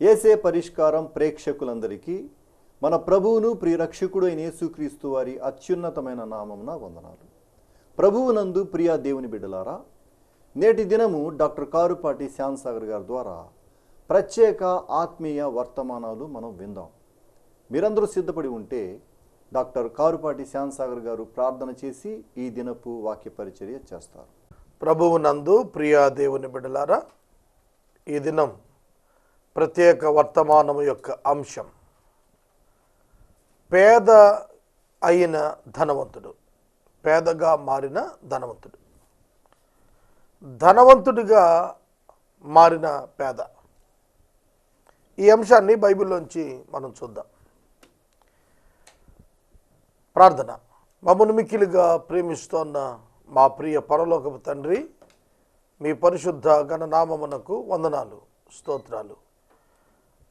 ఏసే పరిష్కారం ప్రేక్షకులందరికీ మన ప్రభువును ప్రియరక్షకుడు అయిన యేసుక్రీస్తు వారి అత్యున్నతమైన నామమున వందనాలు. ప్రభువునందు ప్రియా దేవుని బిడ్డలారా నేటి దినము డాక్టర్ కారుపాటి శ్యామ్సాగర్ గారి ద్వారా ప్రత్యేక ఆత్మీయ వర్తమానాలు మనం విందాం. మీరందరూ సిద్ధపడి ఉంటే డాక్టర్ కారుపాటి శ్యామ్సాగర్ గారు ప్రార్థన చేసి ఈ దినపు వాక్య పరిచర్య చేస్తారు. ప్రభువునందు ప్రియా దేవుని బిడ్డలారా ఈ దినం ప్రత్యేక వర్తమానము యొక్క అంశం. పేద అయిన ధనవంతుడు పేదగా మారిన ధనవంతుడు. ధనవంతుడిగా మారిన పేద. ఈ అంశాన్ని బైబిల్లోంచి మనం చూద్దాం. ప్రార్థన. మమ్మను మిక్కిలిగా ప్రేమిస్తోన్న మా ప్రియ పరలోకపు తండ్రి మీ పరిశుద్ధ గణనామమునకు వందనాలు స్తోత్రాలు.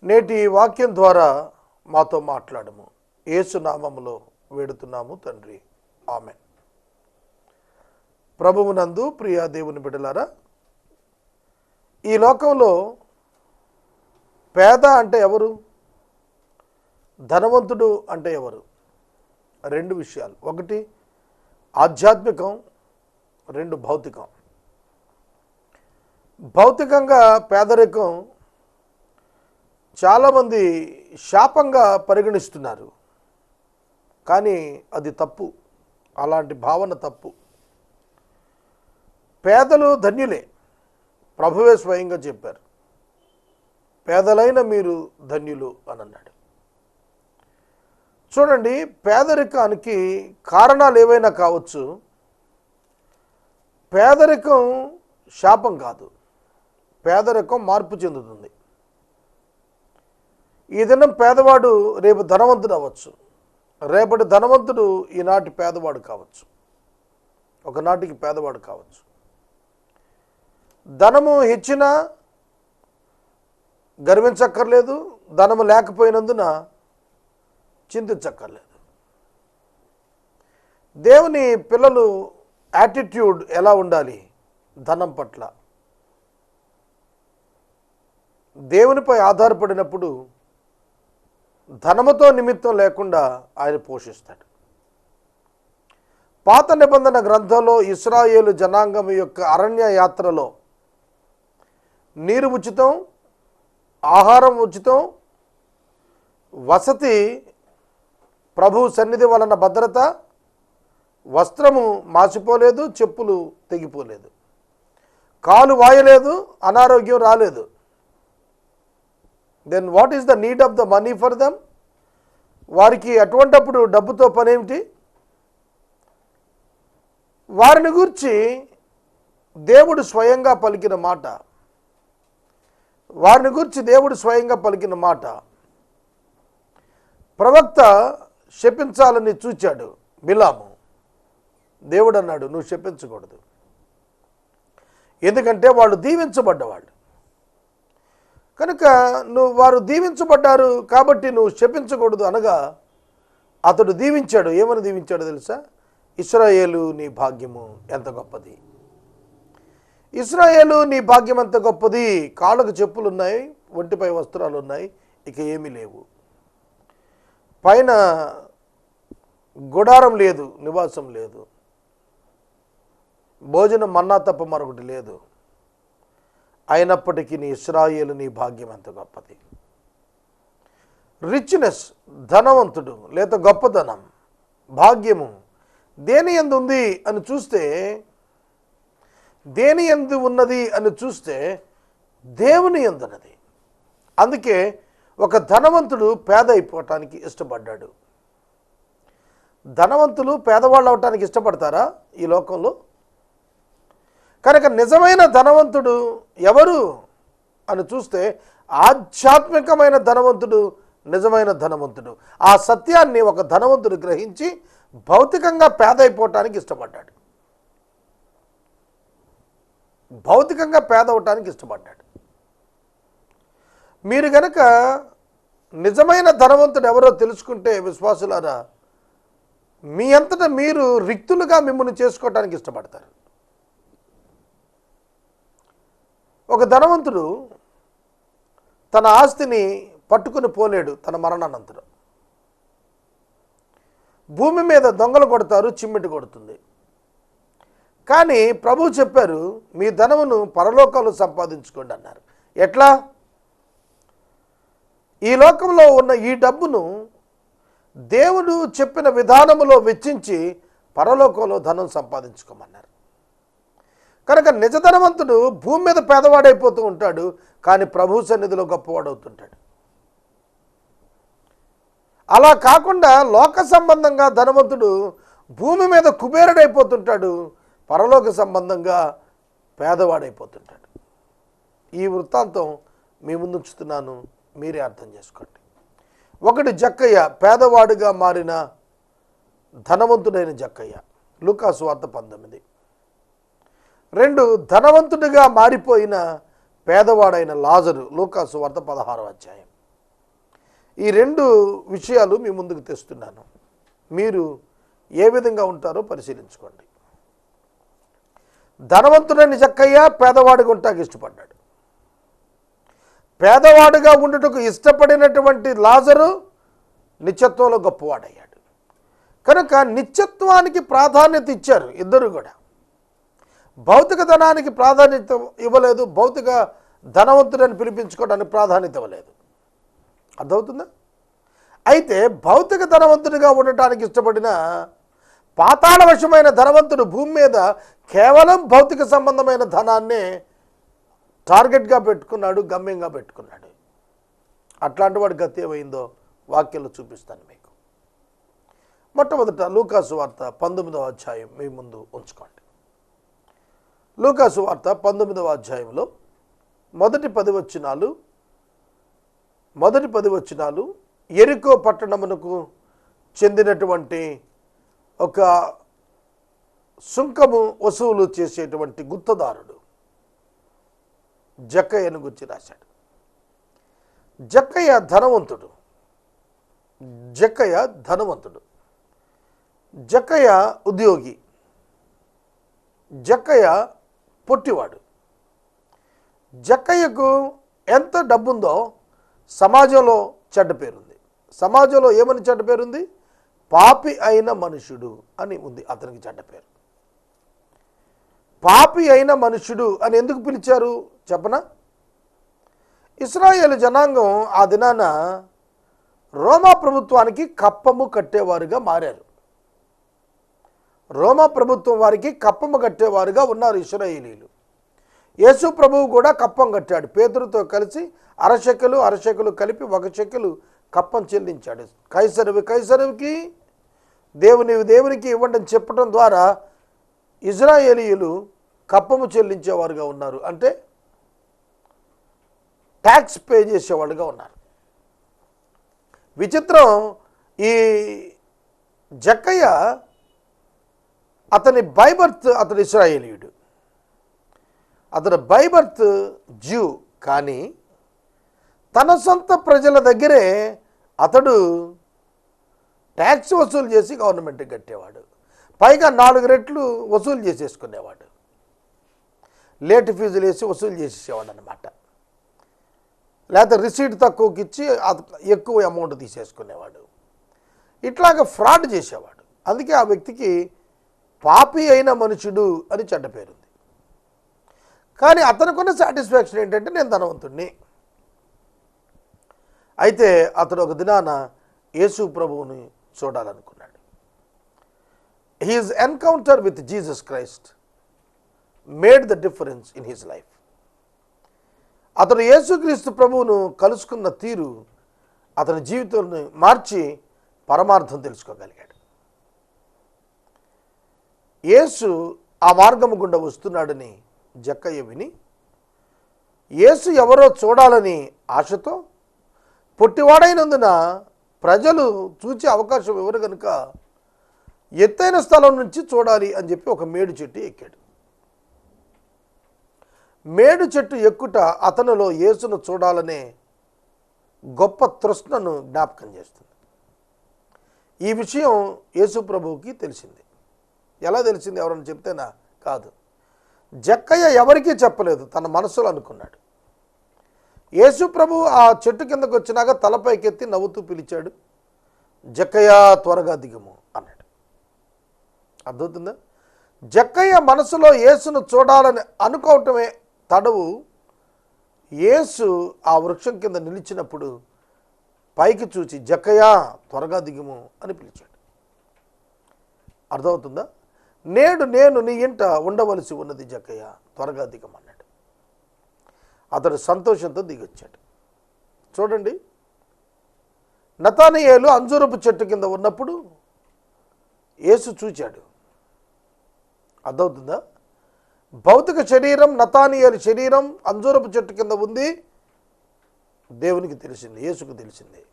నేటి వాక్యం ద్వారా మాతో మాట్లాడము. యేసు నామములో వేడుతున్నాము తండ్రి. ఆమె ప్రభువునందు ప్రియా దేవుని బిడలారా ఈ లోకంలో పేద అంటే ఎవరు? ధనవంతుడు అంటే ఎవరు? రెండు విషయాలు. ఒకటి ఆధ్యాత్మికం. రెండు భౌతికం. భౌతికంగా పేదరికం చాలామంది శాపంగా పరిగణిస్తున్నారు. కానీ అది తప్పు. అలాంటి భావన తప్పు. పేదలు ధన్యులే. ప్రభువే స్వయంగా చెప్పారు. పేదలైన మీరు ధన్యులు అని అన్నాడు. చూడండి పేదరికానికి కారణాలు ఏవైనా కావచ్చు. పేదరికం శాపం కాదు. పేదరికం మార్పు చెందుతుంది. ఈ దినం పేదవాడు రేపు ధనవంతుడు అవ్వచ్చు. రేపటి ధనవంతుడు ఈనాటి పేదవాడు కావచ్చు. ఒకనాటికి పేదవాడు కావచ్చు. ధనము ఇచ్చినా గర్వించక్కర్లేదు ధనము లేకపోయినందున చింతించక్కర్లేదు. దేవుని పిల్లలు యాటిట్యూడ్ ఎలా ఉండాలి? ధనం పట్ల. దేవునిపై ఆధారపడినప్పుడు ధనముతో నిమిత్తం లేకుండా ఆయన పోషిస్తాడు. పాత నిబంధన గ్రంథంలో ఇస్రాయేలు జనాంగం యొక్క అరణ్య యాత్రలో నీరు ఉచితం ఆహారం ఉచితం వసతి ప్రభు సన్నిధి వలన భద్రత వస్త్రము మాసిపోలేదు చెప్పులు తెగిపోలేదు. కాలు వాయలేదు అనారోగ్యం రాలేదు. Then what is the need of the money for them వారికి అటువంటప్పుడు డబ్బుతో పనేమిటి? వారిని గురించి దేవుడు స్వయంగా పలికిన మాట. వారిని గురించి దేవుడు స్వయంగా పలికిన మాట. ప్రవక్త శపించాలని చూచాడు బిలాము. దేవుడు అన్నాడు నువ్వు శపించకూడదు. ఎందుకంటే వాళ్ళు దీవించబడ్డవాళ్ళు. కనుక నువ్వు వారు దీవించబడ్డారు కాబట్టి నువ్వు శపించకూడదు అనగా అతడు దీవించాడు. ఏమని దీవించాడు తెలుసా? ఇస్రాయేలు నీ భాగ్యము ఎంత గొప్పది. ఇస్రాయేలు నీ భాగ్యం ఎంత గొప్పది? కాళ్ళకు చెప్పులు ఉన్నాయి ఒంటిపై వస్త్రాలు ఉన్నాయి ఇక ఏమీ లేవు. పైన గుడారం లేదు నివాసం లేదు. భోజనం మన్నా తప్ప మరొకటి లేదు. అయినప్పటికీ నీ ఇస్రాయేలు నీ భాగ్యం ఎంత గొప్పది. రిచ్నెస్ ధనవంతుడు లేదా గొప్పదనం భాగ్యము దేని ఎందు ఉంది అని చూస్తే దేని ఎందు ఉన్నది అని చూస్తే దేవుని ఎందున్నది. అందుకే ఒక ధనవంతుడు పేద అయిపోవటానికి ఇష్టపడ్డాడు. ధనవంతులు పేదవాళ్ళు అవటానికి ఇష్టపడతారా ఈ లోకంలో? కనుక నిజమైన ధనవంతుడు ఎవరు అని చూస్తే ఆధ్యాత్మికమైన ధనవంతుడు నిజమైన ధనవంతుడు. ఆ సత్యాన్ని ఒక ధనవంతుడు గ్రహించి భౌతికంగా పేదైపోవటానికి ఇష్టపడ్డాడు. భౌతికంగా పేదవటానికి ఇష్టపడ్డాడు. మీరు గనక నిజమైన ధనవంతుడు ఎవరో తెలుసుకుంటే విశ్వాసులారా మీ అంతటా మీరు రిక్తులుగా మిమ్మల్ని చేసుకోవటానికి ఇష్టపడతారు. ఒక ధనవంతుడు తన ఆస్తిని పట్టుకుని పోలేడు తన మరణానంతరం. భూమి మీద దొంగలు కొడతారు చిమ్మిటి కొడుతుంది. కానీ ప్రభు చెప్పారు మీ ధనమును పరలోకంలో సంపాదించుకోండి అన్నారు. ఎట్లా? ఈ లోకంలో ఉన్న ఈ డబ్బును దేవుడు చెప్పిన విధానములో వెచ్చించి పరలోకంలో ధనం సంపాదించుకోమన్నారు. కనుక నిజధనవంతుడు భూమి మీద పేదవాడైపోతూ ఉంటాడు కానీ ప్రభు సన్నిధిలో గొప్పవాడవుతుంటాడు. అలా కాకుండా లోక సంబంధంగా ధనవంతుడు భూమి మీద కుబేరుడైపోతుంటాడు పరలోక సంబంధంగా పేదవాడైపోతుంటాడు. ఈ వృత్తాంతం మీ ముందుంచుతున్నాను మీరే అర్థం చేసుకోండి. ఒకటి జక్కయ్య పేదవాడుగా మారిన ధనవంతుడైన జక్కయ్య. లూకాసు వార్త పంతొమ్మిది. రెండు ధనవంతుడిగా మారిపోయిన పేదవాడైన లాజరు లూకాసు వార్త పదహారవ అధ్యాయం. ఈ రెండు విషయాలు మీ ముందుకు తెస్తున్నాను. మీరు ఏ విధంగా ఉంటారో పరిశీలించుకోండి. ధనవంతుడైన జక్కయ్య పేదవాడిగా ఉంటాకి ఇష్టపడ్డాడు. పేదవాడుగా ఉండుటకు ఇష్టపడినటువంటి లాజరు నిత్యత్వంలో గొప్పవాడయ్యాడు. కనుక నిత్యత్వానికి ప్రాధాన్యత ఇచ్చారు ఇద్దరు కూడా. భౌతిక ధనానికి ప్రాధాన్యత ఇవ్వలేదు భౌతిక ధనవంతుడని పిలిపించుకోవడానికి ప్రాధాన్యత ఇవ్వలేదు. అర్థమవుతుందా? అయితే భౌతిక ధనవంతుడిగా ఉండటానికి ఇష్టపడిన పాతాళవశమైన ధనవంతుడు భూమి మీద కేవలం భౌతిక సంబంధమైన ధనాన్ని టార్గెట్గా పెట్టుకున్నాడు గమ్యంగా పెట్టుకున్నాడు. అట్లాంటి వాడి గతి ఏమైందో వాక్యంలో చూపిస్తాను మీకు. మొట్టమొదట లూకాసు వార్త పంతొమ్మిదవ అధ్యాయం మీ ముందు ఉంచుకోండి. లూకాసు వార్త పంతొమ్మిదవ అధ్యాయంలో మొదటి పది వచనాలు మొదటి పది వచనాలు ఎరికో పట్టణమునకు చెందినటువంటి ఒక సుంకము వసూలు చేసేటువంటి గుత్తదారుడు జక్కయ్యను గురించి రాశాడు. జక్కయ్య ధనవంతుడు. జక్కయ్య ధనవంతుడు. జక్కయ్య ఉద్యోగి. జక్కయ్య పొట్టివాడు. జక్కయ్యకు ఎంత డబ్బుందో సమాజంలో చెడ్డ పేరుంది. సమాజంలో ఏమని చెడ్డ పేరుంది? పాపి అయిన మనుషుడు అని ఉంది అతనికి చెడ్డ పేరు. పాపి అయిన మనుషుడు అని ఎందుకు పిలిచారు? చెప్పనా? ఇస్రాయేల్ జనాంగం ఆ దినాన రోమా ప్రభుత్వానికి కప్పము కట్టేవారుగా మారారు. రోమా ప్రభుత్వం వారికి కప్పము కట్టేవారుగా ఉన్నారు ఇస్రాయేలీలు యేసు ప్రభువు కూడా కప్పం కట్టాడు. పేదరుతో కలిసి అరశెకలు అరశెకలు కలిపి ఒక చెక్కలు కప్పం చెల్లించాడు. కైసరువి కైసరువికి దేవుని దేవునికి ఇవ్వండి అని చెప్పడం ద్వారా ఇజ్రాయేలీయులు కప్పము చెల్లించేవారుగా ఉన్నారు. అంటే ట్యాక్స్ పే చేసేవాళ్ళుగా ఉన్నారు. విచిత్రం ఈ జక్కయ్య అతని బైబర్త్ అతడు ఇస్రాయేలీయుడు. అతడు బైబర్త్ జ్యూ కానీ తన సొంత ప్రజల దగ్గరే అతడు ట్యాక్స్ వసూలు చేసి గవర్నమెంట్కి కట్టేవాడు. పైగా నాలుగు రెట్లు వసూలు చేసేసుకునేవాడు. లేట్ ఫీజులు వేసి వసూలు చేసేసేవాడు అనమాట లేకపోతే రిసీట్ తక్కువకి ఇచ్చి ఎక్కువ అమౌంట్ తీసేసుకునేవాడు. ఇట్లాగ ఫ్రాడ్ చేసేవాడు. అందుకే ఆ వ్యక్తికి పాపి అయిన మనుషుడు అని చెడ్డ పేరుంది. కానీ అతనుకున్న సాటిస్ఫాక్షన్ ఏంటంటే నేను ధనవంతుణ్ణి. అయితే అతడు ఒక దినాన యేసు ప్రభువుని చూడాలనుకున్నాడు. His encounter with Jesus Christ made the difference in his life. అతడు యేసుక్రీస్తు ప్రభువును కలుసుకున్న తీరు అతని జీవితాన్ని మార్చి పరమార్థం తెలుసుకోగలిగాడు. యేసు ఆ మార్గము గుండా వస్తున్నాడని జక్కయ్య విని యేసు ఎవరో చూడాలని ఆశతో పొట్టివాడైనందున ప్రజలు చూచే అవకాశం ఎవరు కనుక ఎత్తైన స్థలం నుంచి చూడాలి అని చెప్పి ఒక మేడు చెట్టు ఎక్కాడు. మేడు చెట్టు ఎక్కుట అతనిలో యేసును చూడాలనే గొప్ప తృష్ణను జ్ఞాపకం చేస్తుంది. ఈ విషయం యేసు ప్రభువుకి తెలిసింది. ఎలా తెలిసింది ఎవరైనా చెప్తేనా కాదు. జక్కయ్య ఎవరికీ చెప్పలేదు తన మనసులో అనుకున్నాడు. యేసు ప్రభు ఆ చెట్టు కిందకు వచ్చినాక తలపైకెత్తి నవ్వుతూ పిలిచాడు జక్కయ్య త్వరగా దిగము అన్నాడు. అర్థమవుతుందా? జక్కయ్య మనసులో యేసును చూడాలని అనుకోవటమే తడవు. యేసు ఆ వృక్షం కింద నిలిచినప్పుడు పైకి చూచి జక్కయ్య త్వరగా దిగుము అని పిలిచాడు. అర్థమవుతుందా? నేడు నేను నీ ఇంట ఉండవలసి ఉన్నది జక్కయ్య త్వరగా దిగమన్నాడు. అతడు సంతోషంతో దిగొచ్చాడు. చూడండి నతానయేలు అంజూరపు చెట్టు కింద ఉన్నప్పుడు యేసు చూచాడు. అర్థమవుతుందా? భౌతిక శరీరం నతానియలు శరీరం అంజూరపు చెట్టు కింద ఉంది. దేవునికి తెలిసింది యేసుకు తెలిసింది.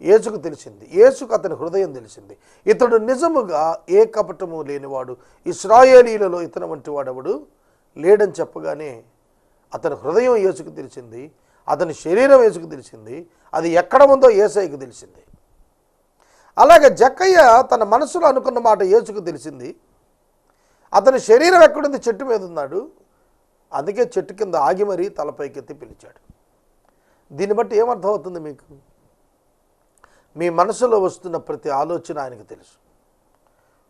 ఏసుకు తెలిసింది. ఏసుకు అతని హృదయం తెలిసింది. ఇతడు నిజముగా ఏ కపటము లేనివాడు ఇస్రాయేలీలలో ఇతను వంటి వాడెవడు లేడని చెప్పగానే అతని హృదయం ఏసుకు తెలిసింది అతని శరీరం ఏసుకు తెలిసింది అది ఎక్కడ ఉందో ఏసైకి తెలిసింది. అలాగే జక్కయ్య తన మనసులో అనుకున్న మాట ఏసుకు తెలిసింది. అతని శరీరం ఎక్కడుంది? చెట్టు మీద ఉన్నాడు. అందుకే చెట్టు కింద ఆగి మరీ తలపైకెత్తి పిలిచాడు. దీన్ని బట్టి ఏమర్థం అవుతుంది మీకు? మీ మనసులో వస్తున్న ప్రతి ఆలోచన ఆయనకు తెలుసు.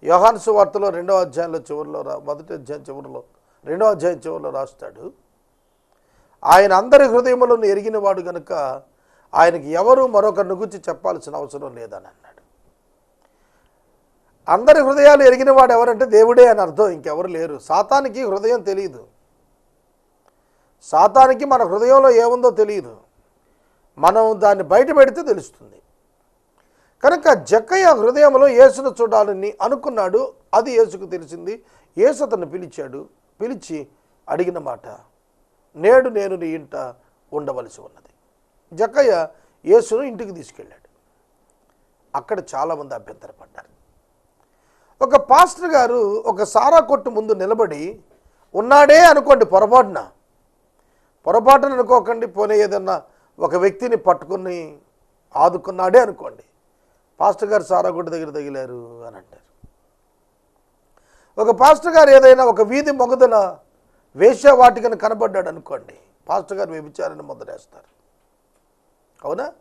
యోహాన్సు వార్తలో రెండవ అధ్యాయంలో చివరిలో రా మొదటి అధ్యాయం చివరిలో రెండవ అధ్యాయం చివరిలో రాస్తాడు. ఆయన అందరి హృదయములను ఎరిగినవాడు గనుక ఆయనకి ఎవరు మరొకరిని గురించి చెప్పాల్సిన అవసరం లేదని అన్నాడు. అందరి హృదయాలు ఎరిగినవాడు ఎవరంటే దేవుడే అని అర్థం. ఇంకెవరు లేరు. సాతానికి హృదయం తెలియదు. సాతానికి మన హృదయంలో ఏముందో తెలియదు. మనం దాన్ని బయట పెడితే తెలుస్తుంది. కనుక జక్కయ్య హృదయంలో యేసును చూడాలని అనుకున్నాడు అది యేసుకు తెలిసింది. యేసు అతను పిలిచాడు పిలిచి అడిగిన మాట నేడు నేను నీ ఇంట ఉండవలసి ఉన్నది. జక్కయ్య యేసును ఇంటికి తీసుకెళ్ళాడు. అక్కడ చాలామంది అభ్యంతరపడ్డారు. ఒక పాస్టర్ గారు ఒక సారా కొట్టు ముందు నిలబడి ఉన్నాడే అనుకోండి పొరపాటున. పొరపాటున అనుకోకండి పోనీ ఏదన్నా ఒక వ్యక్తిని పట్టుకుని ఆదుకున్నాడే అనుకోండి. పాస్టర్ గారు సారా దగ్గర తగిలారు అని అంటారు. ఒక పాస్టర్ గారు ఏదైనా ఒక వీధి మొగదల వేశ్యావాటికను కనబడ్డాడు అనుకోండి పాస్టర్ గారు వ్యభిచారాన్ని మొదలేస్తారు. అవునా?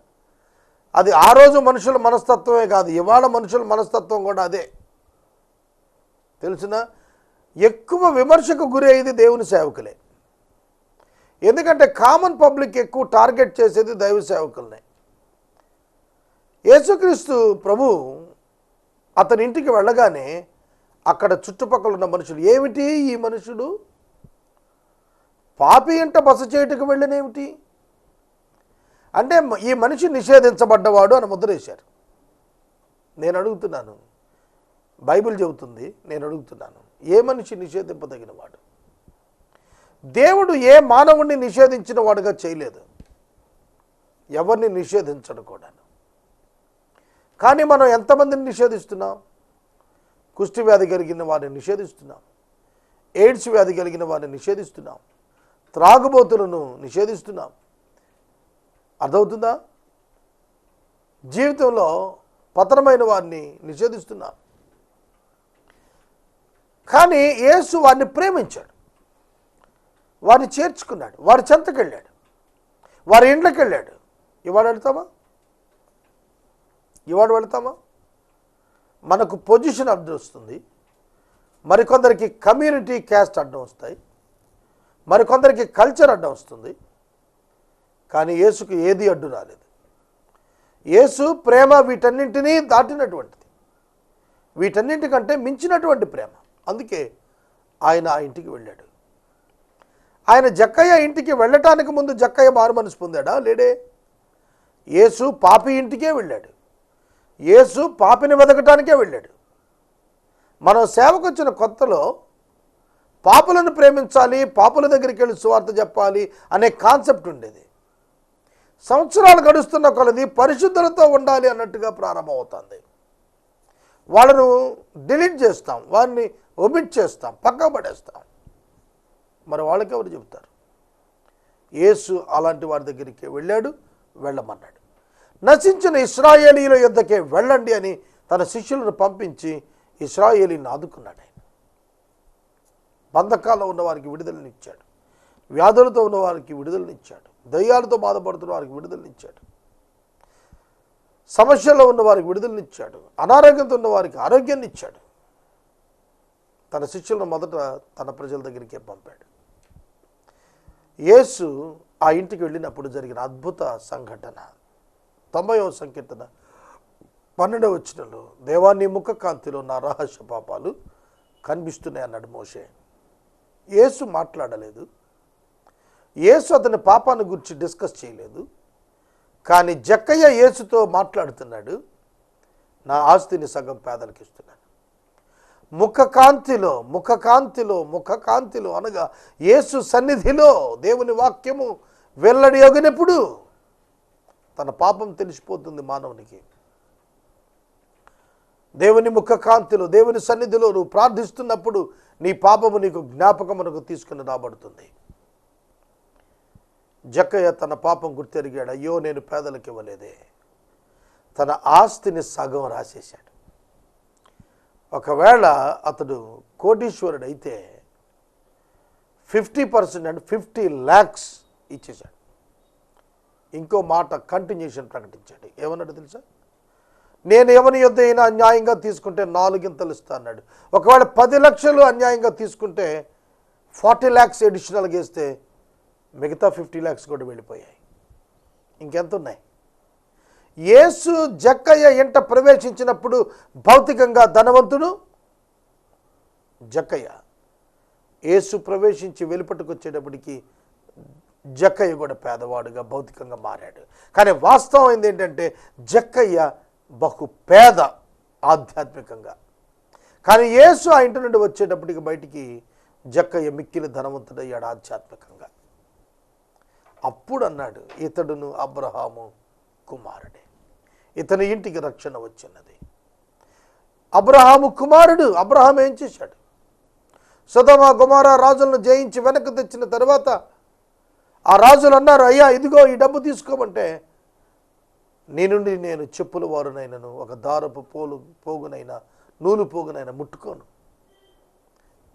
అది ఆ రోజు మనుషుల మనస్తత్వమే కాదు ఇవాళ మనుషుల మనస్తత్వం కూడా అదే. తెలిసిన? ఎక్కువ విమర్శకు గురి అయ్యేది దేవుని సేవకులే. ఎందుకంటే కామన్ పబ్లిక్ ఎక్కువ టార్గెట్ చేసేది దైవ సేవకులనే. యేసుక్రీస్తు ప్రభు అతని ఇంటికి వెళ్ళగానే అక్కడ చుట్టుపక్కల ఉన్న మనుషులు ఏమిటి ఈ మనుషుడు పాపి ఇంట బస చేయుటకు వెళ్ళినేమిటి అంటే ఈ మనిషి నిషేధించబడ్డవాడు అని ముద్రేశారు నేను అడుగుతున్నాను. బైబిల్ చెబుతుంది నేను అడుగుతున్నాను. ఏ మనిషి నిషేధింపదగినవాడు? దేవుడు ఏ మానవుణ్ణి నిషేధించిన వాడుగా చేయలేదు. ఎవరిని నిషేధించడు కూడా కానీ మనం ఎంతమందిని నిషేధిస్తున్నాం? కుష్టి వ్యాధి కలిగిన వారిని నిషేధిస్తున్నాం. ఎయిడ్స్ వ్యాధి కలిగిన వారిని నిషేధిస్తున్నాం. త్రాగుబోతులను నిషేధిస్తున్నాం. అర్థమవుతుందా? జీవితంలో పతనమైన వారిని నిషేధిస్తున్నాం. కానీ యేసు వారిని ప్రేమించాడు. వారిని చేర్చుకున్నాడు. వారి చెంతకెళ్ళాడు. వారి ఇండ్లకు వెళ్ళాడు ఇవాళ అడుగుతావా ఇవాడు వెళ్తామా? మనకు పొజిషన్ అడ్డం వస్తుంది. మరికొందరికి కమ్యూనిటీ క్యాస్ట్ అడ్డం వస్తాయి. మరికొందరికి కల్చర్ అడ్డం వస్తుంది. కానీ యేసుకు ఏది అడ్డు రాలేదు. యేసు ప్రేమ వీటన్నింటినీ దాటినటువంటిది. వీటన్నింటికంటే మించినటువంటి ప్రేమ. అందుకే ఆయన ఆ ఇంటికి వెళ్ళాడు. ఆయన జక్కయ్య ఇంటికి వెళ్ళటానికి ముందు జక్కయ్య మారు మనసు పొందాడా? లేడే. యేసు పాపి ఇంటికే వెళ్ళాడు. యేసు పాపిని వెతకటానికే వెళ్ళాడు. మనం సేవకొచ్చిన కొత్తలో పాపులను ప్రేమించాలి పాపుల దగ్గరికి వెళ్ళి సువార్త చెప్పాలి అనే కాన్సెప్ట్ ఉండేది. సంవత్సరాలు గడుస్తున్న కొలది పరిశుద్ధులతో ఉండాలి అన్నట్టుగా ప్రారంభమవుతుంది. వాళ్ళను డిలీట్ చేస్తాం వారిని ఒమిట్ చేస్తాం పక్క పడేస్తాం. మరి వాళ్ళకి ఎవరు చెబుతారు? యేసు అలాంటి వారి దగ్గరికి వెళ్ళాడు వెళ్ళమన్నాడు. నశించిన ఇస్రాయేలీల యుద్ధకే వెళ్ళండి అని తన శిష్యులను పంపించి ఇస్రాయేలీని ఆదుకున్నాడు ఆయన. బంధకాల్లో ఉన్నవారికి విడుదలనిచ్చాడు వ్యాధులతో ఉన్నవారికి విడుదలనిచ్చాడు దయ్యాలతో బాధపడుతున్న వారికి విడుదలనిచ్చాడు సమస్యల్లో ఉన్న వారికి విడుదలనిచ్చాడు అనారోగ్యంతో ఉన్న వారికి ఆరోగ్యాన్ని ఇచ్చాడు. తన శిష్యులను మొదట తన ప్రజల దగ్గరికే పంపాడు. యేసు ఆ ఇంటికి వెళ్ళినప్పుడు జరిగిన అద్భుత సంఘటన. తొంభైవ సంకీర్తన. పన్నెండవ వచ్చినలో దేవాన్ని ముఖ కాంతిలో నా రహస్య పాపాలు కనిపిస్తున్నాయి అన్నాడు మోషే. యేసు మాట్లాడలేదు. యేసు అతని పాపాన్ని గురించి డిస్కస్ చేయలేదు. కానీ జక్కయ్య యేసుతో మాట్లాడుతున్నాడు. నా ఆస్తిని సగం పేదలకు ఇస్తున్నాను ముఖ కాంతిలో ముఖ కాంతిలో ముఖ కాంతిలో అనగా యేసు సన్నిధిలో దేవుని వాక్యము వెల్లడి యొగినప్పుడు తన పాపం తెలిసిపోతుంది మానవునికి. దేవుని ముఖ కాంతిలో దేవుని సన్నిధిలో నువ్వు ప్రార్థిస్తున్నప్పుడు నీ పాపము నీకు జ్ఞాపకమునకు తీసుకుని రాబడుతుంది. జక్కయ్య తన పాపం గుర్తెరిగాడు అయ్యో నేను పేదలకు ఇవ్వలేదే. తన ఆస్తిని సగం రాసేశాడు. ఒకవేళ అతడు కోటీశ్వరుడు అయితే ఫిఫ్టీ పర్సెంట్ అంటే ఫిఫ్టీ ల్యాక్స్ ఇచ్చేశాడు. ఇంకో మాట కంటిన్యూషన్ ప్రకటించాడు. ఏమన్నాడు తెలుసా? నేను ఎవరి యొద్ద అయినా అన్యాయంగా తీసుకుంటే నాలుగింతలు ఇస్తా అన్నాడు. ఒకవేళ పది లక్షలు అన్యాయంగా తీసుకుంటే ఫార్టీ ల్యాక్స్ అడిషనల్గా ఇస్తే మిగతా ఫిఫ్టీ ల్యాక్స్ కూడా వెళ్ళిపోయాయి. ఇంకెంత ఉన్నాయి యేసు జక్కయ్య ఎంట ప్రవేశించినప్పుడు భౌతికంగా ధనవంతుడు జక్కయ్య. యేసు ప్రవేశించి వెలుపటికి వచ్చేటప్పటికీ జక్కయ్య కూడా పేదవాడుగా భౌతికంగా మారాడు. కానీ వాస్తవం ఏంటంటే జక్కయ్య బహు పేద ఆధ్యాత్మికంగా. కానీ యేసు ఆ ఇంటి నుండి వచ్చేటప్పటికి బయటికి జక్కయ్య మిక్కిలి ధనవంతుడయ్యాడు ఆధ్యాత్మికంగా. అప్పుడు అన్నాడు ఇతడును అబ్రహాము కుమారుడే. ఇతని ఇంటికి రక్షణ వచ్చినది. అబ్రహాము కుమారుడు అబ్రహాం ఏం చేశాడు? సుధమ కుమార రాజులను జయించి వెనక్కి తెచ్చిన తర్వాత ఆ రాజులు అన్నారు అయ్యా ఇదిగో ఈ డబ్బు తీసుకోమంటే నీ నుండి నేను చెప్పుల వారునైనను ఒక దారపు పోలు పోగునైనా నూలు పోగునైనా ముట్టుకోను.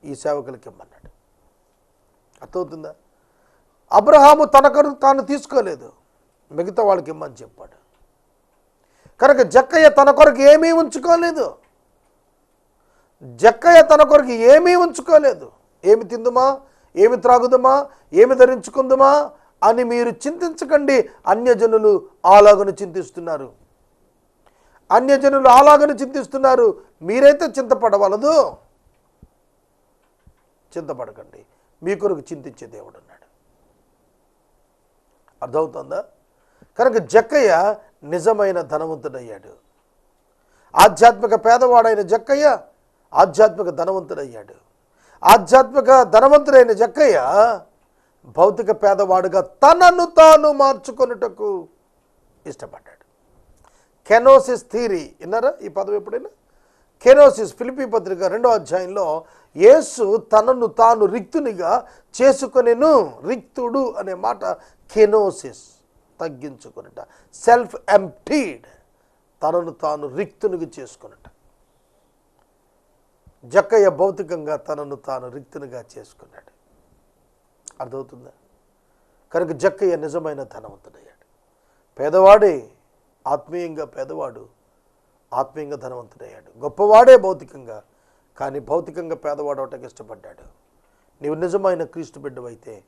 ఈ సేవకులకి ఇమ్మన్నాడు. అర్థమవుతుందా? అబ్రహాము తన కొరకు తాను తీసుకోలేదు. మిగతా వాళ్ళకి ఇమ్మని చెప్పాడు. కనుక జక్కయ్య తన కొరకు ఏమీ ఉంచుకోలేదు. జక్కయ్య తన కొరకు ఏమీ ఉంచుకోలేదు. ఏమి తిందుమా? ఏమి త్రాగుదమా? ఏమి ధరించుకుందుమా? అని మీరు చింతించకండి. అన్యజనులు ఆలాగను చింతిస్తున్నారు. అన్యజనులు ఆలాగను చింతిస్తున్నారు. మీరైతే చింతపడవలదు. చింతపడకండి. మీ కొరకు చింతించే దేవుడు అన్నాడు అర్థమవుతుందా? కనుక జక్కయ్య నిజమైన ధనవంతుడయ్యాడు. ఆధ్యాత్మిక పేదవాడైన జక్కయ్య ఆధ్యాత్మిక ధనవంతుడయ్యాడు. ఆధ్యాత్మిక ధనవంతుడైన జక్కయ్య భౌతిక పేదవాడుగా తనను తాను మార్చుకొనుటకు ఇష్టపడ్డాడు. కెనోసిస్ థీరీ విన్నారా ఈ పదం ఎప్పుడైనా? కెనోసిస్ ఫిలిపి పత్రిక రెండో అధ్యాయంలో యేసు తనను తాను రిక్తునిగా చేసుకునేను రిక్తుడు అనే మాట కెనోసిస్ తగ్గించుకొనుట సెల్ఫ్ ఎంప్టీడ్ తనను తాను రిక్తునిగా చేసుకొనుట. జక్కయ్య భౌతికంగా తనను తాను రిక్తునిగా చేసుకున్నాడు. అర్థమవుతుందా? కనుక జక్కయ్య నిజమైన ధనవంతుడయ్యాడు. పేదవాడే ఆత్మీయంగా పేదవాడు ఆత్మీయంగా ధనవంతుడయ్యాడు. గొప్పవాడే భౌతికంగా కానీ భౌతికంగా పేదవాడు అవటకు ఇష్టపడ్డాడు. నీవు నిజమైన క్రీస్తు బిడ్డవైతే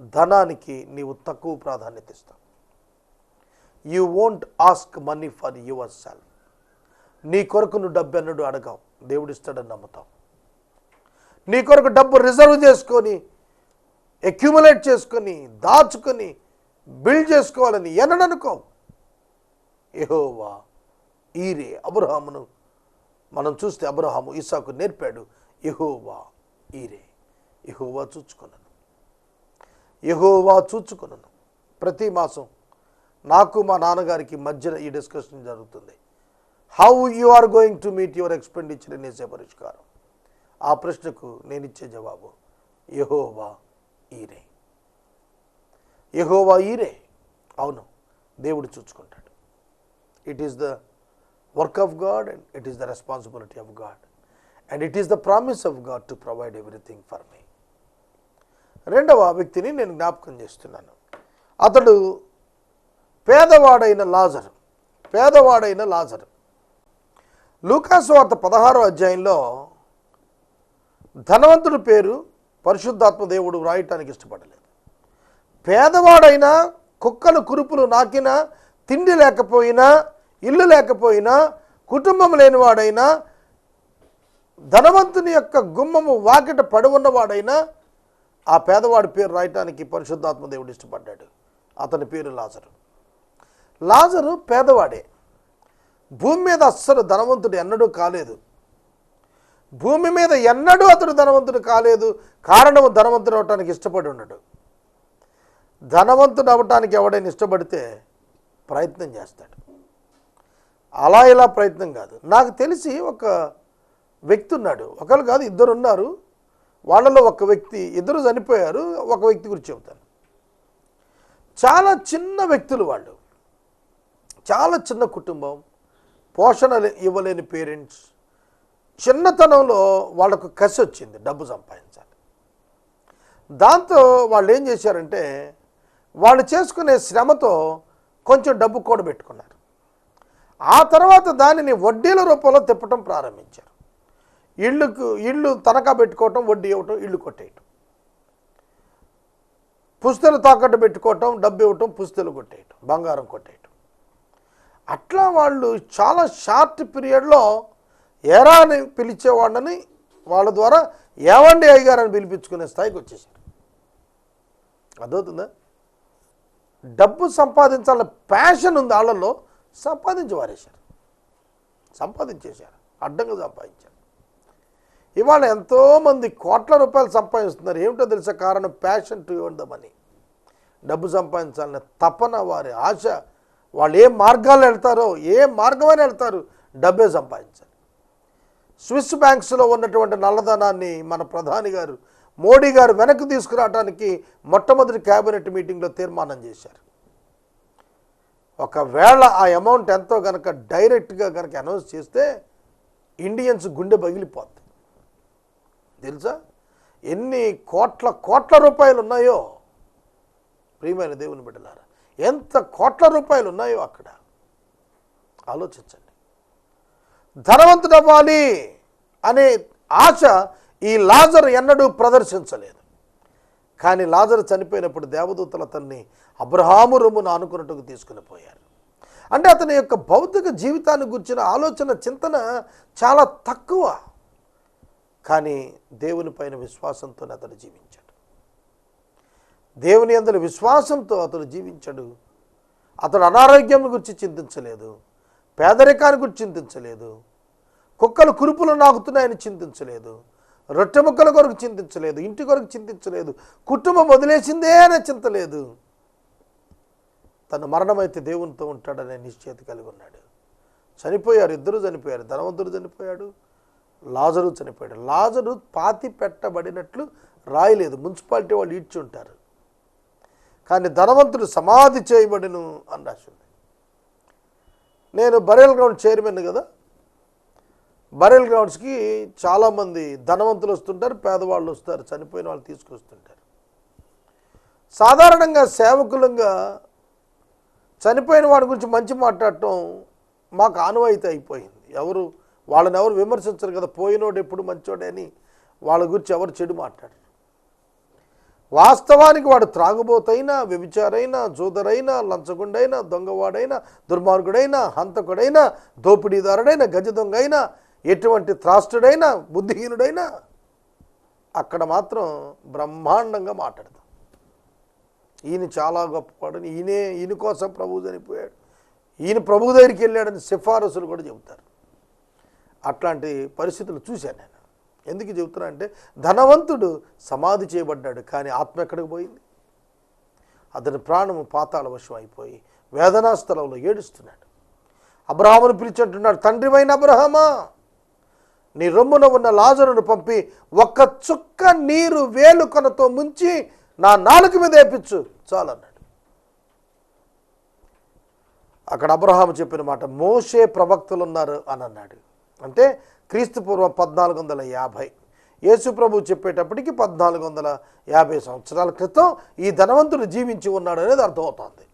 ధనానికి నీవు తక్కువ ప్రాధాన్యత ఇస్తావు. You won't ask money for yourself నీ కొరకు నువ్వు డబ్బు అడగావు. దేవుడు ఇస్తాడని నీ కొరకు డబ్బు రిజర్వ్ చేసుకొని అక్యుములేట్ చేసుకొని దాచుకొని బిల్డ్ చేసుకోవాలని ఎన్నడూ ఏహోవా ఈరే అబ్రహామును. మనం చూస్తే అబ్రహాము ఇసాకు నేర్పాడు. ఎహోవా ఈరే. ఎహోవా చూచుకున్నాను ఎహోవా చూచుకున్నాను ప్రతి మాసం నాకు మా నాన్నగారికి మధ్యన ఈ డిస్కషన్ జరుగుతుంది. How you are going to meet your expenditure in వేసే పరిష్కారం ఆ ప్రశ్నకు నేను ఇచ్చే జవాబు యహోవా ఈరే. యహోవా ఈరే. అవును దేవుడు చూసుకుంటాడు it is the work of God and it is the responsibility of God and it is the promise of God to provide everything for me రెండవ వ్యక్తిని నేను జ్ఞాపకం చేస్తున్నాను. అతడు పేదవాడైన లాజర్. పేదవాడైన లాజర్. లూకాసు వార్త పదహారో అధ్యాయంలో ధనవంతుడి పేరు పరిశుద్ధాత్మ దేవుడు వ్రాయటానికి ఇష్టపడలేదు. పేదవాడైనా కుక్కలు కురుపులు నాకినా తిండి లేకపోయినా ఇల్లు లేకపోయినా కుటుంబం లేనివాడైనా ధనవంతుని యొక్క గుమ్మము వాకిట పడి ఉన్నవాడైనా ఆ పేదవాడి పేరు రాయటానికి పరిశుద్ధాత్మ దేవుడు ఇష్టపడ్డాడు. అతని పేరు లాజరు. లాజరు పేదవాడే. భూమి మీద అస్సలు ధనవంతుడు ఎన్నడూ కాలేదు. భూమి మీద ఎన్నడూ అతడు ధనవంతుడు కాలేదు. కారణము ధనవంతుడు అవటానికి ఇష్టపడి ఉండడు. ధనవంతుడు అవటానికి ఎవడైనా ఇష్టపడితే ప్రయత్నం చేస్తాడు. అలా ఇలా ప్రయత్నం కాదు. నాకు తెలిసి ఒక వ్యక్తి ఉన్నాడు. ఒకరు కాదు ఇద్దరు ఉన్నారు. వాళ్ళలో ఒక వ్యక్తి ఇద్దరు చనిపోయారు. ఒక వ్యక్తి గురించి చెబుతాను. చాలా చిన్న వ్యక్తులు వాళ్ళు. చాలా చిన్న కుటుంబం. పోషణ ఇవ్వలేని పేరెంట్స్. చిన్నతనంలో వాళ్ళకు కసి వచ్చింది డబ్బు సంపాదించాలి. దాంతో వాళ్ళు ఏం చేశారంటే వాళ్ళు చేసుకునే శ్రమతో కొంచెం డబ్బు కూడబెట్టుకున్నారు. ఆ తర్వాత దానిని వడ్డీల రూపంలో తిప్పటం ప్రారంభించారు. ఇళ్ళకు ఇళ్ళు తనఖా పెట్టుకోవటం వడ్డీ ఇవ్వటం ఇళ్ళు కొట్టేయటం. పుస్తలు తాకట్టు పెట్టుకోవటం డబ్బు ఇవ్వటం పుస్తలు కొట్టేయటం బంగారం కొట్టేయటం. అట్లా వాళ్ళు చాలా షార్ట్ పీరియడ్లో ఎరా అని పిలిచేవాళ్ళని వాళ్ళ ద్వారా ఏవండి అయ్యగారని పిలిపించుకునే స్థాయికి వచ్చేసారు. అర్థవుతుందా డబ్బు సంపాదించాలన్న ప్యాషన్ ఉంది వాళ్ళల్లో సంపాదించి వారేశారు. సంపాదించేశారు అడ్డంగా సంపాదించారు. ఇవాళ ఎంతోమంది కోట్ల రూపాయలు సంపాదిస్తున్నారు. ఏమిటో తెలిసే కారణం? ప్యాషన్ టు ఇవ్వడం మనీ. డబ్బు సంపాదించాలనే తపన వారి ఆశ వాళ్ళు ఏ మార్గాలు వెళ్తారో ఏ మార్గమైన వెళ్తారు డబ్బే సంపాదించాలి. స్విస్ బ్యాంక్స్లో ఉన్నటువంటి నల్లధనాన్ని మన ప్రధాని గారు మోడీ గారు వెనక్కి తీసుకురావడానికి మొట్టమొదటి క్యాబినెట్ మీటింగ్లో తీర్మానం చేశారు. ఒకవేళ ఆ అమౌంట్ ఎంతో కనుక డైరెక్ట్గా కనుక అనౌన్స్ చేస్తే ఇండియన్స్ గుండె పగిలిపోద్ది. తెలుసా? ఎన్ని కోట్ల కోట్ల రూపాయలు ఉన్నాయో ప్రియమైన దేవుని బిడ్డలారా ఎంత కోట్ల రూపాయలు ఉన్నాయో అక్కడ? ఆలోచించండి. ధనవంతుడు అవ్వాలి అనే ఆశ ఈ లాజర్ ఎన్నడూ ప్రదర్శించలేదు. కానీ లాజర్ చనిపోయినప్పుడు దేవదూతలు అతన్ని అబ్రహాము రొమ్మును ఆనుకున్నట్టుకు తీసుకుని పోయారు. అంటే అతని యొక్క భౌతిక జీవితాన్ని గురించిన ఆలోచన చింతన చాలా తక్కువ. కానీ దేవుని పైన విశ్వాసంతో అతడు జీవించాడు. దేవుని అందరి విశ్వాసంతో అతడు జీవించాడు. అతడు అనారోగ్యం గురించి చింతించలేదు. పేదరికాన్ని గురించి చింతించలేదు. కుక్కలు కురుపులు నాకుతున్నాయని చింతించలేదు. రొట్టె ముక్కల కొరకు చింతించలేదు. ఇంటి కొరకు చింతించలేదు. కుటుంబం వదిలేసిందే అనే చింతలేదు. తన మరణమైతే దేవునితో ఉంటాడనే నిశ్చయిత కలిగి ఉన్నాడు. చనిపోయారు. ఇద్దరు చనిపోయారు. ధనవంతుడు చనిపోయాడు. లాజరు చనిపోయాడు. లాజరు పాతి పెట్టబడినట్లు రాయలేదు. మున్సిపాలిటీ వాళ్ళు ఈడ్చి ఉంటారు కానీ ధనవంతుడు సమాధి చేయబడిను అని రాసింది నేను బరేల్ గ్రౌండ్ చైర్మన్ కదా. బరేల్ గ్రౌండ్స్కి చాలామంది ధనవంతులు వస్తుంటారు పేదవాళ్ళు వస్తారు చనిపోయిన వాళ్ళు తీసుకొస్తుంటారు. సాధారణంగా సేవకులంగా చనిపోయిన వాడి గురించి మంచి మాట్లాడటం మాకు ఆనవాయితీ అయిపోయింది. ఎవరు వాళ్ళని ఎవరు విమర్శించరు కదా పోయినోడు ఎప్పుడు మంచోడే అని వాళ్ళ గురించి ఎవరు చెడు మాట్లాడరు. వాస్తవానికి వాడు త్రాగుబోతైనా వ్యభిచారైనా జూదరైనా లంచగుండైనా దొంగవాడైనా దుర్మార్గుడైనా హంతకుడైనా దోపిడీదారుడైనా గజ దొంగ అయినా ఎటువంటి త్రాష్టుడైనా బుద్ధిహీనుడైనా అక్కడ మాత్రం బ్రహ్మాండంగా మాట్లాడతాం ఈయన చాలా గొప్పవాడని ఈయనే ఈయన కోసం ప్రభు చనిపోయాడు. ఈయన ప్రభు దగ్గరికి వెళ్ళాడని సిఫారసులు కూడా చెబుతారు. అట్లాంటి పరిస్థితులు చూశాను నేను. ఎందుకు చెబుతున్నా అంటే ధనవంతుడు సమాధి చేయబడ్డాడు కానీ ఆత్మ ఎక్కడికి పోయింది? అతని ప్రాణము పాతాళ వశం అయిపోయి వేదనా స్థలంలో ఏడుస్తున్నాడు. అబ్రహామును పిలిచి తండ్రివైన అబ్రహమా నీ రొమ్మున ఉన్న లాజరును పంపి ఒక్క చుక్క నీరు వేలు కొనతో ముంచి నా నాలుగు మీద వేపించు చాలన్నాడు అక్కడ అబ్రహాము చెప్పిన మాట మోషే ప్రవక్తలు ఉన్నారు అని అన్నాడు. అంటే క్రీస్తు పూర్వం పద్నాలుగు వందల యాభై. యేసుప్రభు చెప్పేటప్పటికి పద్నాలుగు వందల యాభై సంవత్సరాల క్రితం ఈ ధనవంతుడు జీవించి ఉన్నాడు అనేది అర్థమవుతోంది.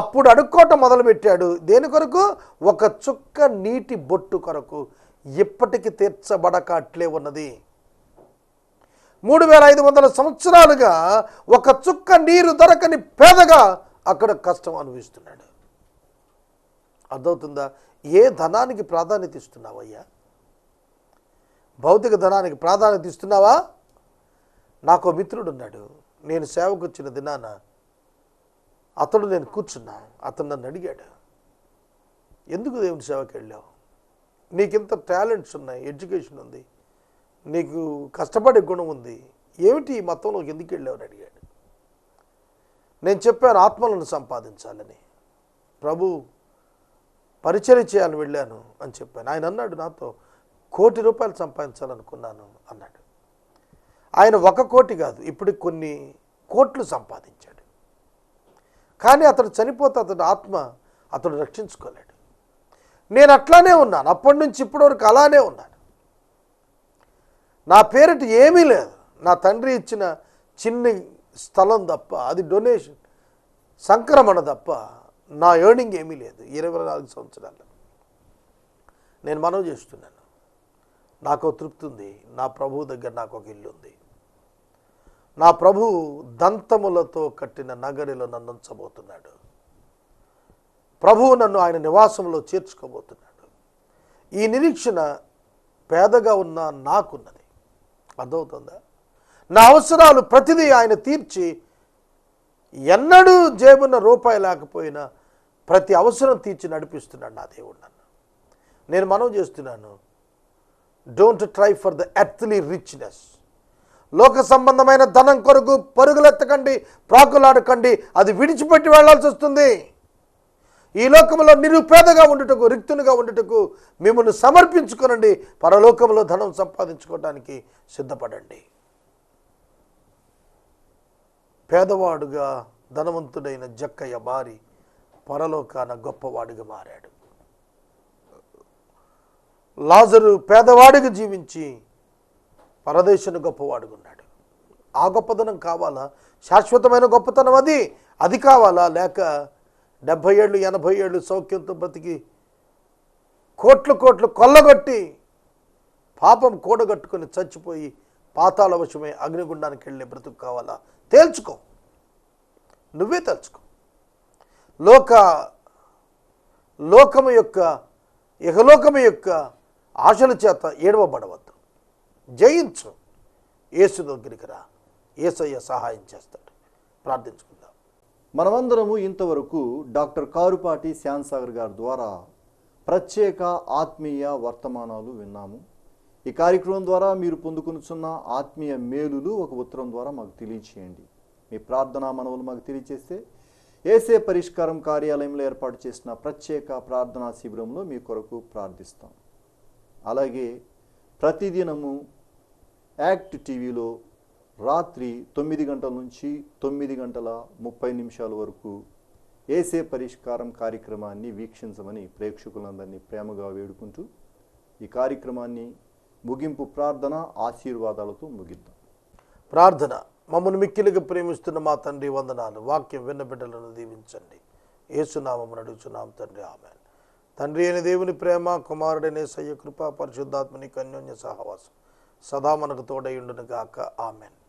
అప్పుడు అడుక్కోట మొదలుపెట్టాడు. దేని కొరకు? ఒక చుక్క నీటి బొట్టు కొరకు. ఇప్పటికి తీర్చబడక అట్లే ఉన్నది. మూడు వేల ఐదు వందల సంవత్సరాలుగా ఒక చుక్క నీరు దొరకని పేదగా అక్కడ కష్టం అనుభవిస్తున్నాడు. అర్థమవుతుందా? ఏ ధనానికి ప్రాధాన్యత ఇస్తున్నావయ్యా? భౌతిక ధనానికి ప్రాధాన్యత ఇస్తున్నావా? నాకు మిత్రుడు ఉన్నాడు నేను సేవకు వచ్చిన దినాన అతడు నేను కూర్చున్నా. అతను నన్ను అడిగాడు ఎందుకు దేవుని సేవకి వెళ్ళావు నీకింత టాలెంట్స్ ఉన్నాయి ఎడ్యుకేషన్ ఉంది నీకు కష్టపడే గుణం ఉంది. ఏమిటి ఈ మతంలోకి ఎందుకు వెళ్ళావు అని అడిగాడు. నేను చెప్పాను ఆత్మలను సంపాదించాలని. ప్రభు పరిచయం చేయాలని వెళ్ళాను అని చెప్పాను. ఆయన అన్నాడు నాతో కోటి రూపాయలు సంపాదించాలనుకున్నాను అన్నాడు. ఆయన ఒక కోటి కాదు ఇప్పుడు కొన్ని కోట్లు సంపాదించాడు. కానీ అతడు చనిపోతే అతడు ఆత్మ అతడు రక్షించుకోలేడు. నేను అట్లానే ఉన్నాను అప్పటి నుంచి ఇప్పటి వరకు అలానే ఉన్నాను. నా పేరిట ఏమీ లేదు. నా తండ్రి ఇచ్చిన చిన్ని స్థలం తప్ప అది డొనేషన్ సంక్రమణ తప్ప నా ఎర్నింగ్ ఏమీ లేదు ఇరవై నాలుగు సంవత్సరాలు. నేను మనవి చేస్తున్నాను. నాకు తృప్తి ఉంది. నా ప్రభువు దగ్గర నాకు ఒక ఇల్లు ఉంది. నా ప్రభు దంతములతో కట్టిన నగరిలో నన్ను ఉంచబోతున్నాడు. ప్రభువు నన్ను ఆయన నివాసంలో చేర్చుకోబోతున్నాడు. ఈ నిరీక్షణ పేదగా ఉన్న నాకున్నది. అర్థమవుతుందా? నా అవసరాలు ప్రతిదీ ఆయన తీర్చి ఎన్నడూ జేబున రూపాయి లేకపోయినా ప్రతి అవసరం తీర్చి నడిపిస్తున్నాడు నా దేవుడు నన్ను. నేను మనం చేస్తున్నాను. Don't try for the earthly richness లోక సంబంధమైన ధనం కొరకు పరుగులెత్తకండి ప్రాకులాడకండి అది విడిచిపెట్టి వెళ్ళాల్సి వస్తుంది. ఈ లోకంలో నిరుపేదగా ఉండుటకు రిక్తునిగా ఉండుటకు మిమ్మల్ని సమర్పించుకోనండి పరలోకంలో ధనం సంపాదించుకోవడానికి సిద్ధపడండి. పేదవాడుగా ధనవంతుడైన జక్కయ్య మారి పరలోకాన గొప్పవాడిగా మారాడు. లాజరు పేదవాడిగా జీవించి పరదేశను గొప్పవాడుగా ఉన్నాడు. ఆ గొప్పతనం కావాలా? శాశ్వతమైన గొప్పతనం అది. అది కావాలా? లేక డెబ్భై ఏళ్ళు ఎనభై ఏళ్ళు సౌఖ్యంతో బ్రతికి కోట్లు కోట్లు కొల్లగొట్టి పాపం కూడగట్టుకుని చచ్చిపోయి పాతాళవశమై అగ్నిగుండానికి వెళ్ళే బ్రతుకు కావాలా? తేల్చుకో. నువ్వే తేల్చుకో. లోక లోకము యొక్క ఇహలోకము యొక్క ఆశల చేత ఏడవబడవద్దు. జయించు. యేసు దగ్గరికి రా. ఏసయ్య సహాయం చేస్తాడు. ప్రార్థించుకుందాం. మనమందరము ఇంతవరకు డాక్టర్ కారుపాటి శ్యాన్సాగర్ గారి ద్వారా ప్రత్యేక ఆత్మీయ వర్తమానాలు విన్నాము. ఈ కార్యక్రమం ద్వారా మీరు పొందుకునుచున్న ఆత్మీయ మేలులు ఒక ఉత్తరం ద్వారా మాకు తెలియచేయండి. మీ ప్రార్థనా మనవులు మాకు తెలియచేస్తే ఏసే పరిష్కారం కార్యాలయంలో ఏర్పాటు చేసిన ప్రత్యేక ప్రార్థనా శిబిరంలో మీ కొరకు ప్రార్థిస్తాం. అలాగే ప్రతిదినము యాక్ట్ టీవీలో రాత్రి తొమ్మిది గంటల నుంచి తొమ్మిది గంటల ముప్పై నిమిషాల వరకు ఏసే పరిష్కారం కార్యక్రమాన్ని వీక్షించమని ప్రేక్షకులందరినీ ప్రేమగా వేడుకుంటూ ఈ కార్యక్రమాన్ని ముగింపు ప్రార్థన ఆశీర్వాదాలతో ముగిద్దాం. ప్రార్థన. మమ్మల్ని మిక్కిలిగా ప్రేమిస్తున్న మా తండ్రి వందనాలు. వాక్యం విన్న బిడ్డలను దీవించండి. ఏసునామం అడుగుచున్నాం తండ్రి. ఆమె తండ్రి అయిన దేవుని ప్రేమ కుమారుడైన సయ్య కృప పరిశుద్ధాత్మని కన్యోన్య సహవాసం సదా మనకు తోడయుండును గాక ఆమెన్.